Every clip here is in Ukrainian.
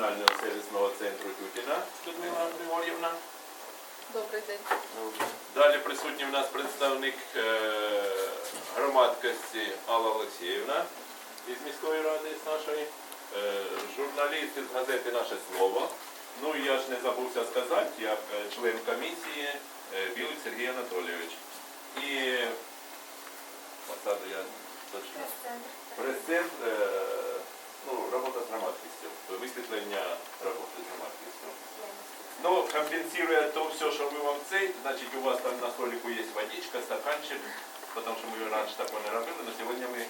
регіонального сервісного центру Тютіна Людмила Григор'ївна. Добрий день. Далі присутній в нас представник е, громадськості Алла Олексіївна із міської ради з нашої, е, журналіст із газети Наше Слово. Ну я ж не забувся сказати, як е, член комісії Білик Сергій Анатолійович. І посаду я точно. Прес-центр, ну, робота з громадськістю, висвітлення роботи з громадськістю. Ну, компенсируя то все, що ви вам цей, значить у вас там на столику є водичка, стаканчик, тому що ми раніше такого не робили, але сьогодні ми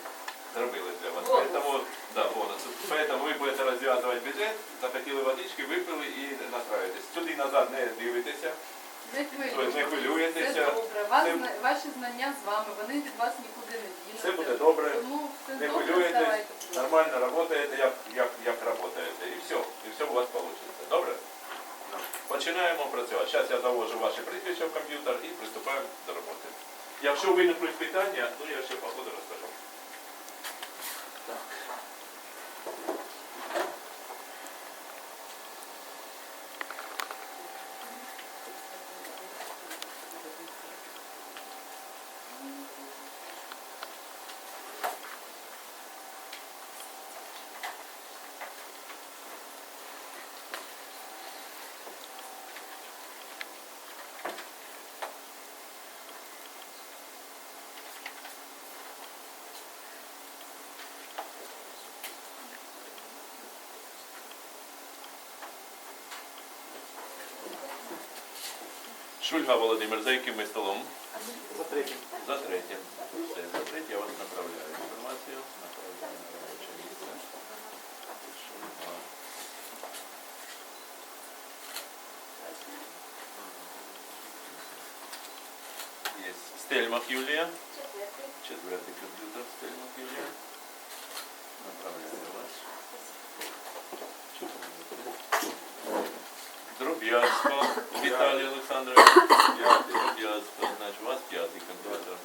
зробили для вас. Поэтому, да, бонус. Поэтому ви будете розв'язувати бюджет, захотіли водички, випили і настраєтесь. Сюди назад не дивитеся, Не не хвилюйтесь. Все хвилюєтеся. добре. Вас, Це- зна- ваші знання з вами, вони від вас нікуди не дінуться. Все буде добре. Тому все Не добре, хвилюєтесь, ставайте. будь ласка. нормально працюєте, як, як, як працюєте. І все, і все у вас вийде. Добре? Починаємо працювати. Зараз я завожу ваші прізвища в комп'ютер і приступаємо до роботи. Якщо виникнуть питання, ну я ще по ходу розкажу. Так. Шульга Володимир, за яким ми столом? За третім. За третім. Все, за третє я вас направляю інформацію. Направляю на робоче місце. Шульга. Є. Стельмах Юлія. Четвертий комп'ютер Стельмах Юлія. Направляю вас. Четвертий. Дроб'язко Віталій Олександрович. П'ятий Дроб'язко, значить у вас п'ятий комп'ютер.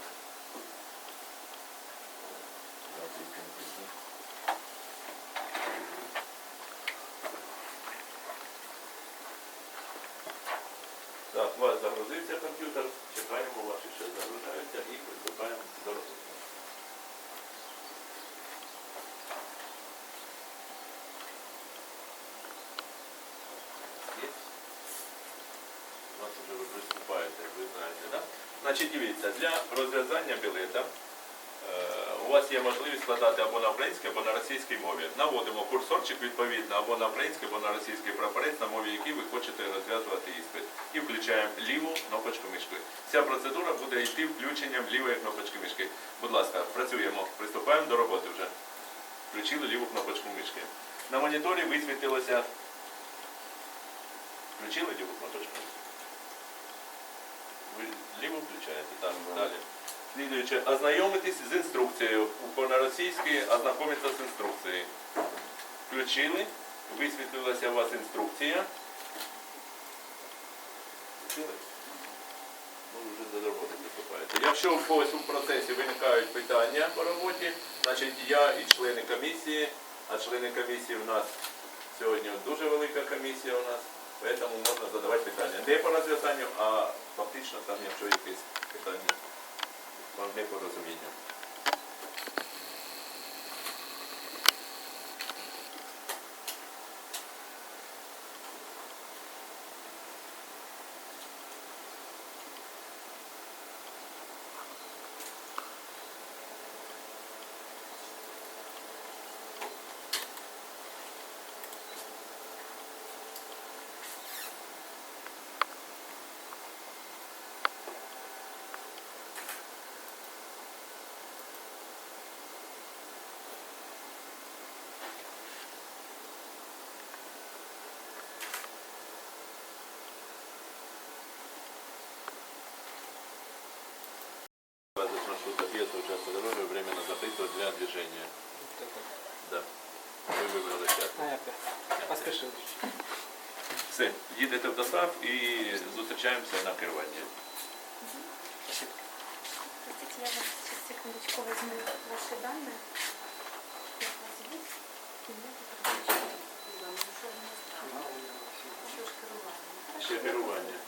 П'ятий комп'ютер. Так, у вас загрузився комп'ютер, чекаємо, ваші ще загружаються і приступаємо до роботи. Є? У вас вже ви приступаєте, ви знаєте, так? Значить, дивіться, для розв'язання білета е, у вас є можливість складати або на українській, або на російській мові. Наводимо курсорчик відповідно або на український, або на російський прапорець, на мові який ви хочете розв'язувати іспит. І включаємо ліву кнопочку мишки. Ця процедура буде йти включенням лівої кнопочки мишки. Будь ласка, працюємо, приступаємо до роботи вже. Включили ліву кнопочку мишки. На моніторі висвітилося. Включили ліву кнопочку? Ви ліву включаєте, так, далі. Слідуюче, ознайомитись з інструкцією. На російській ознайомитися з інструкцією. Включили, висвітлилася у вас інструкція. Ну, вже до роботи приступаєте. Якщо в когось у процесі виникають питання по роботі, значить я і члени комісії, а члени комісії в нас сьогодні дуже велика комісія у нас, тому можна задавати питання. Не по розв'язанню, а фактично там, якщо якісь питання по непорозуміння. вирішили. Все, їдете в ДОСАВ і зустрічаємося на керуванні. Простите, я вас сейчас секундочку возьму ваши данные. Я вас здесь, и мне Ще керування.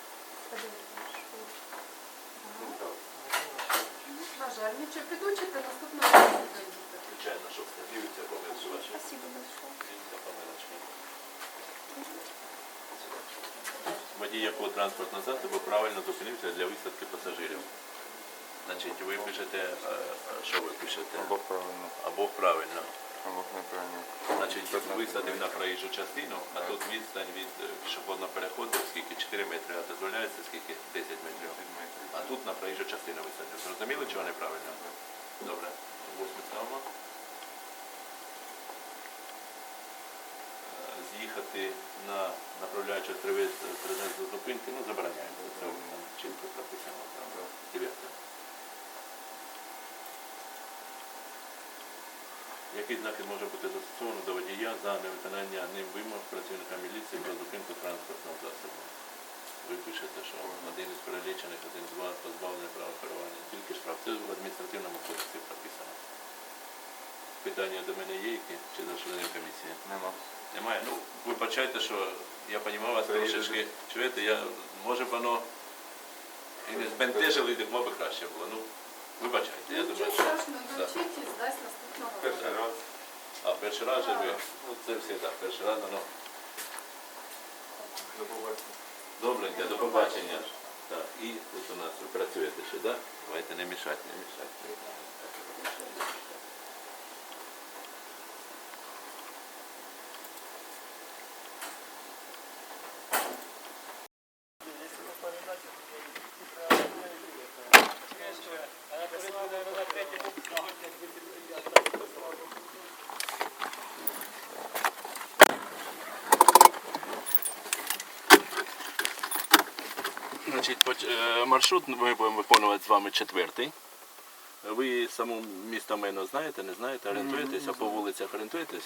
На жаль, нічого підучите, наступного. Водій якого транспортного засобу правильно зупинився для висадки пасажирів. Значить, ви пишете, е, е, що ви пишете? Або правильно, Або правильно. або неправильно. Значить, висадив на проїжджу частину, а тут відстань від е, пішохідного переходу, скільки 4 метри, а дозволяється скільки 10 метрів. А тут на проїжджу частину висадив. Зрозуміли, чого неправильно? Добре. Восьме ставимо. Е, З'їхати на направляючи привез до зупинки, ну забороняється. Це там чітко прописано. Там, Дев'яте. Який захід може бути застосовано до водія за невиконання ним вимог працівника міліції про зупинку транспортного засобу? Ви пишете, що один із перелічених, один з вас позбавлений права керування. Тільки штраф. Це в адміністративному кодексі прописано. Питання до мене є які? Чи до членів комісії? Нема. Немає. Ну, вибачайте, що я розумію вас трошечки. Чуєте, я, може б воно і не збентежило, і би краще було. Ну, вибачайте, я думаю, що... страшного, Да. навчіть і здасть наступного Перший раз. А, перший раз же ви? Ну, це все так, перший раз воно. До побачення. Добренько, до побачення. Так, і тут у нас ви працюєте ще, так? Давайте не мішати, не мішати. Значить, поч- е, маршрут ми будемо виконувати з вами четвертий. Ви саму місто Мено знаєте, не знаєте, орієнтуєтеся по вулицях, орієнтуєтесь?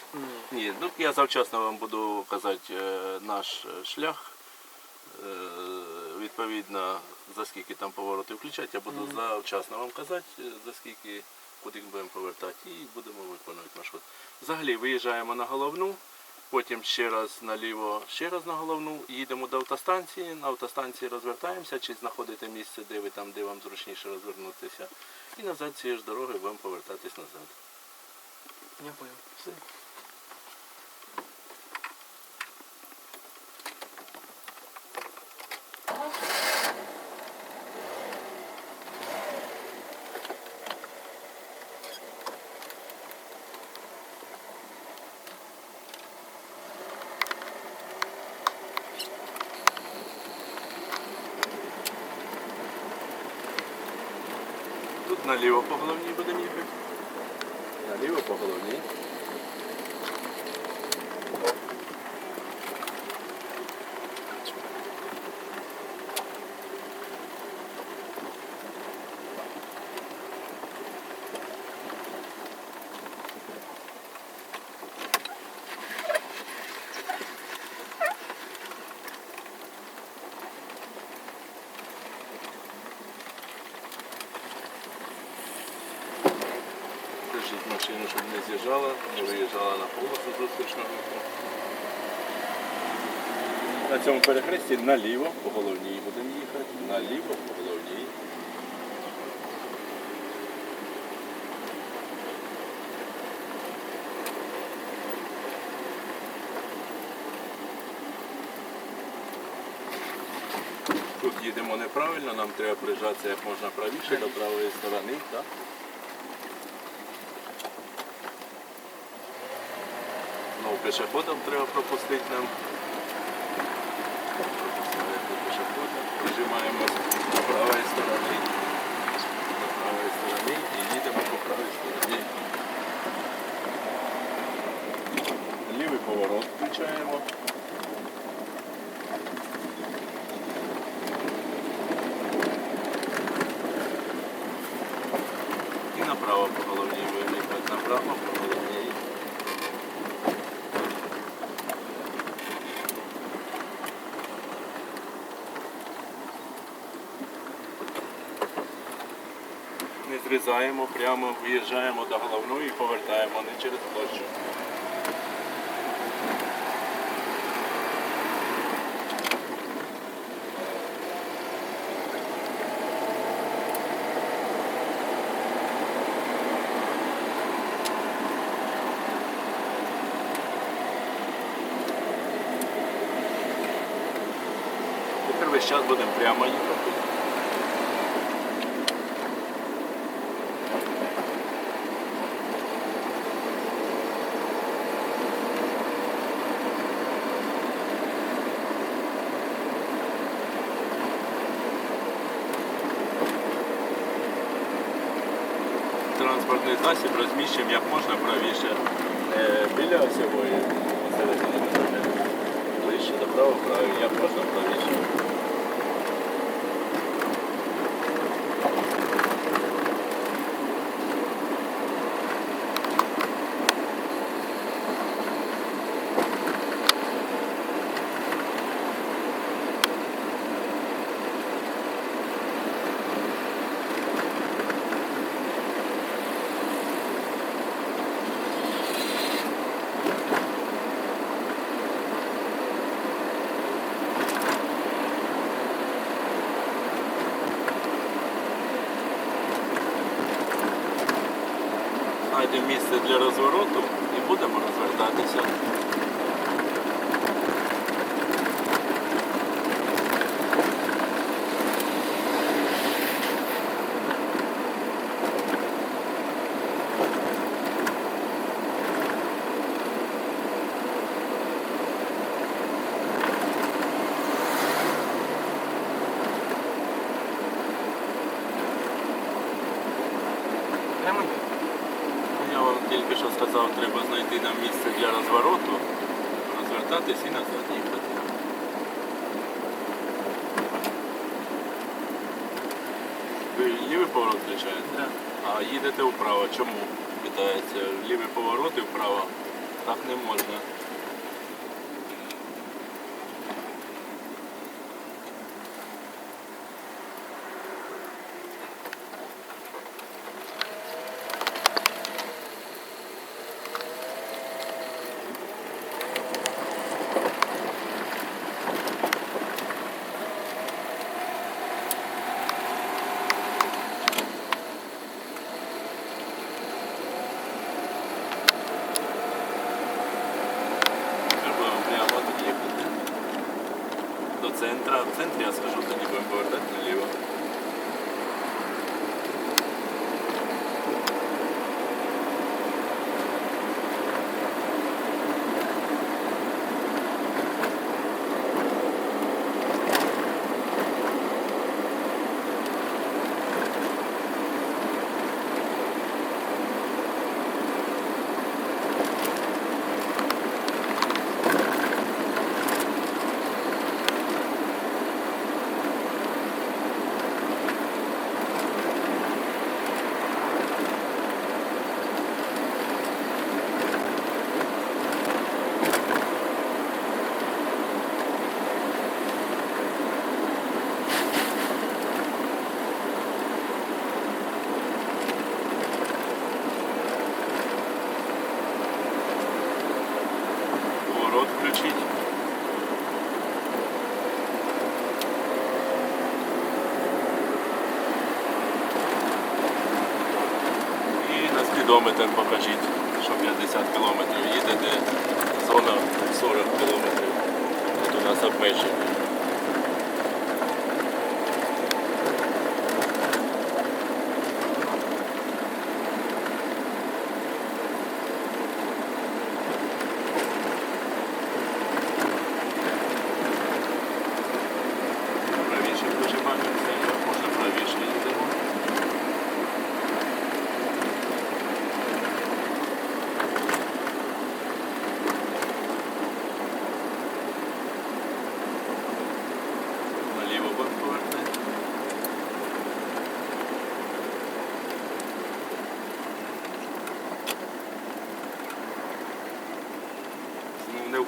Ні, ну я завчасно вам буду казати е, наш е, шлях. Е, Відповідно, за скільки там повороти включати, я буду завчасно вам казати, за скільки, куди будемо повертати, і будемо виконувати маршрут. Взагалі виїжджаємо на головну, потім ще раз наліво, ще раз на головну, їдемо до автостанції, на автостанції розвертаємося, чи знаходите місце, де ви там, де вам зручніше розвернутися. І назад цією ж дорогою будемо повертатись назад. Я понял. Все. Наліво по головній будемо їхати. Наліво по головній. Держіть машину, щоб не з'їжджала, не виїжджала на полосу зустрічного. На цьому перехресті наліво по головній будемо їхати, наліво по головній. Тут їдемо неправильно, нам треба прижатися як можна правіше до правої сторони. Так? Пішоходам треба пропустити нам. Пропускаємо пішохода. Прижимаємо до правої сторони. До правої сторони і їдемо по правій стороні. Лівий поворот включаємо. вирізаємо, прямо виїжджаємо до головної і повертаємо не через площу. Тепер весь час будемо прямо їхати. Транспортний засіб розміщуємо як можна правіше. Е, Біля посередині. Ближче до правого краю, як можна правіше. Знайдемо місце для розвороту і будемо розвертатися. Прямо йду. Я вам тільки що сказав, треба знайти нам місце для розвороту, розвертатись і назад їхати. Ви лівий поворот включаєте? Да. А їдете вправо. Чому? Питається. Лівий поворот і вправо. Так не можна. Треба прямо тут їхати. До центра. В центрі я скажу, тоді будемо повертати наліво. Поворот включить. І на спідометр покажіть, що 50 кілометрів їдете, зона 40 кілометрів. Тут у нас обмеження. Правіше прижимаємося, як можна правіше їдемо. Наліво будемо повертати.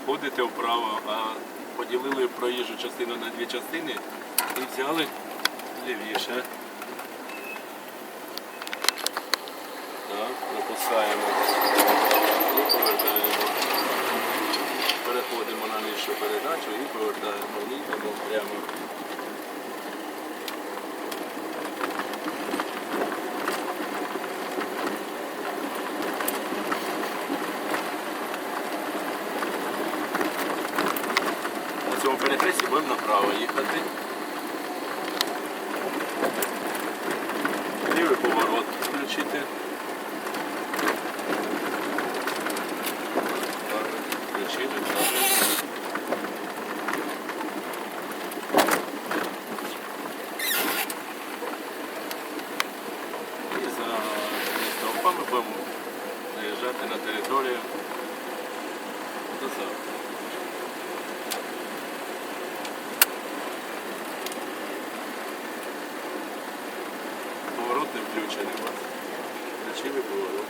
Не вправо, а поділили проїжджу частину на дві частини і взяли лівіше. Так, пропускаємо і повертаємо. Переходимо на нижчу передачу і повертаємо. Їдемо прямо. На цьому перехресті будемо направо їхати. включити. Так, включили, так. І за стовпами будемо заїжджати на територію. До завтра. Поворот не включений у вас. Включили поворот.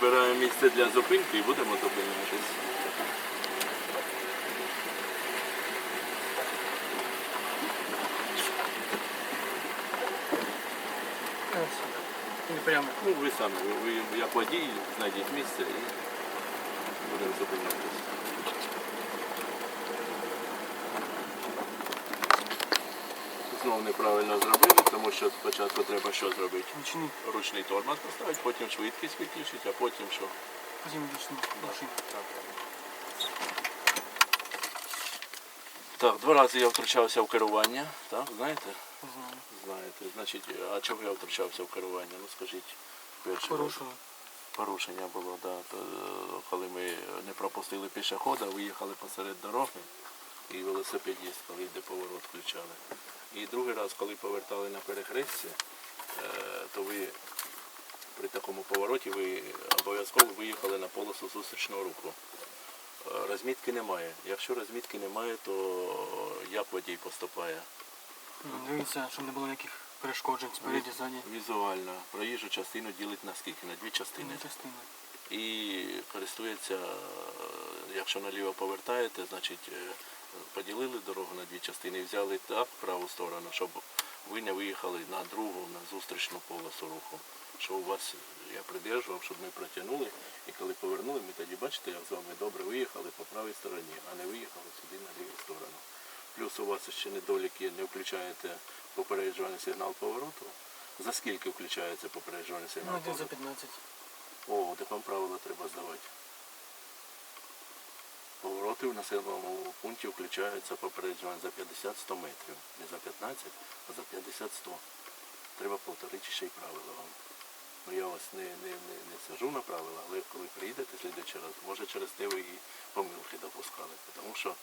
Вибираємо місце для зупинки і будемо зупинятись. Прямо. Ну, ви самі, ви, як водій, знайдіть місце і будемо зупинятись. Знову неправильно зробили, тому що спочатку треба що зробити? Нічний. Ручний тормоз поставити, потім швидкість виключити, а потім що? Потім вічний. Машина. Так, два рази я втручався в керування, так, знаєте? Знаю. Знаєте, значить, а чого я втручався в керування? Ну скажіть, перше. Порушили. Порушення було, да. То, коли ми не пропустили пішохода, виїхали посеред дороги і велосипедіст, коли йде поворот, включали. І другий раз, коли повертали на перехресті, е, то ви при такому повороті ви обов'язково виїхали на полосу зустрічного руху. Е, Розмітки немає. Якщо розмітки немає, то як водій поступає? Ну, Дивіться, щоб не було ніяких перешкоджень спереді, ззаді. Візуально проїжджу частину ділить на скільки? На дві частини. Дві частини. і користується, е, якщо наліво повертаєте, значить поділили дорогу на дві частини і взяли так праву сторону, щоб ви не виїхали на другу, на зустрічну полосу руху. Що у вас я придержував, щоб ми протягнули, і коли повернули, ми тоді бачите, як з вами добре виїхали по правій стороні, а не виїхали сюди на ліву сторону. Плюс у вас ще недоліки, не включаєте попереджувальний сигнал повороту. За скільки включається попереджувальний Ну, сигнал один за 15. О, так вам правила треба здавати. Повороти в населеному пункті включаються попередження за 50-100 метрів. Не за 15, а за 50-100. Треба повторити ще й правила вам. Ну я вас не, не, не, не сажу на правила, але коли приїдете слідуючий раз, може через те ви і помилки допускали. Тому що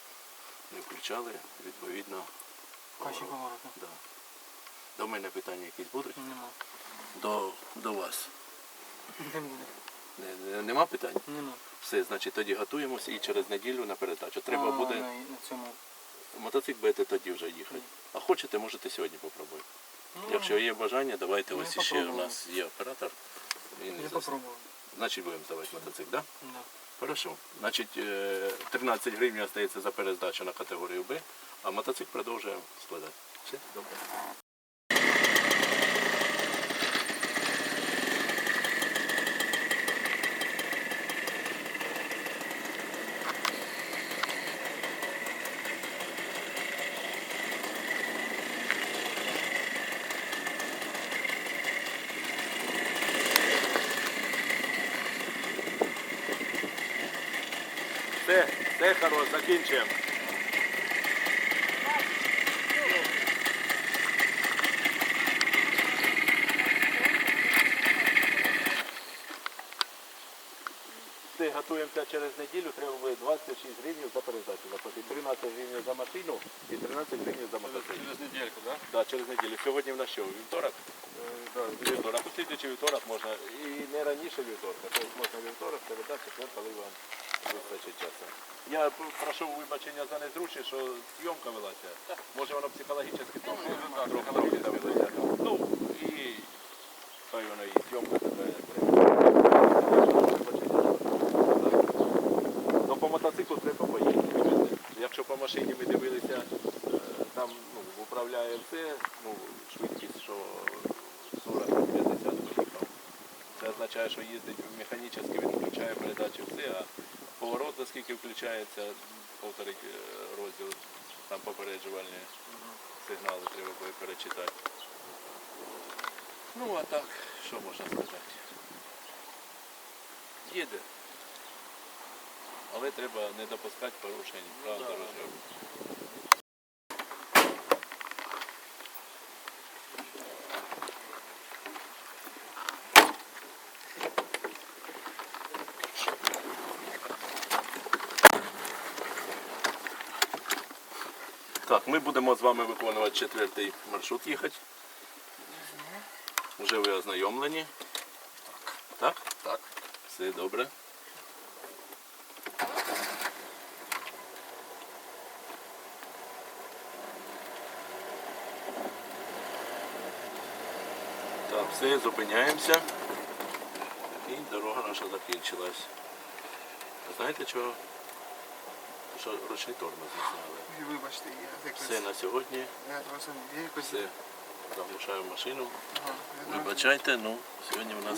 не включали відповідно. Каші повороти. Да. До мене питання якісь будуть? Нема. До, до вас. Не буде. Не, не, нема питань? Нема. Все, значить, тоді готуємося і через неділю на передачу. Треба буде На, на цьому. мотоцикл будете тоді вже їхати. А хочете, можете сьогодні попробувати. Ну, Якщо є бажання, давайте ось ще у нас є оператор. Він Я попробував. Значить, будемо здавати мотоцикл, так? Да? Да. Хорошо. Значить, е, 13 гривень остається за перездачу на категорію Б, а мотоцикл продовжуємо складати. Все, добре. Все, все хорош, закінчуємо. Готуємося через неділю, треба буде 26 гривень за передачу заплатити. 13 гривень за машину і 13 гривень за мотоцикл. Через недельку, да? Да, через неділю. Сьогодні в нас що, вівторок? Да. Вівторок. Слідуючий вівторок можна, і не раніше вівторка, тобто можна вівторок передати, четвер, коли вам вистачить часу. Я прошу вибачення за незручність, що зйомка велася. Може воно психологічно трохи трохи давилося. Ну і хай воно і зйомка така. Ну по мотоциклу треба поїхати. Якщо по машині ми дивилися, е, там ну, управляє все, ну, швидкість, що 40-50 поїхав. Це означає, що їздить механічно, він включає передачі все, а поворот, наскільки включається, повторить е, розділ, там попереджувальні сигнали треба буде перечитати. Ну а так, що можна сказати? Їде. але треба не допускати порушень правил дорожнього Так, ми будемо з вами виконувати четвертий маршрут їхати. Вже ви ознайомлені. Так? Так. Все добре. Так, все, зупиняємося. І дорога наша закінчилась. А знаєте чого? Що ручний тормоз не знали. Вибачте, я якось... Все на сьогодні. Я розумію, я якось... Все. Заглушаю машину. Ага, Вибачайте, ну сьогодні у нас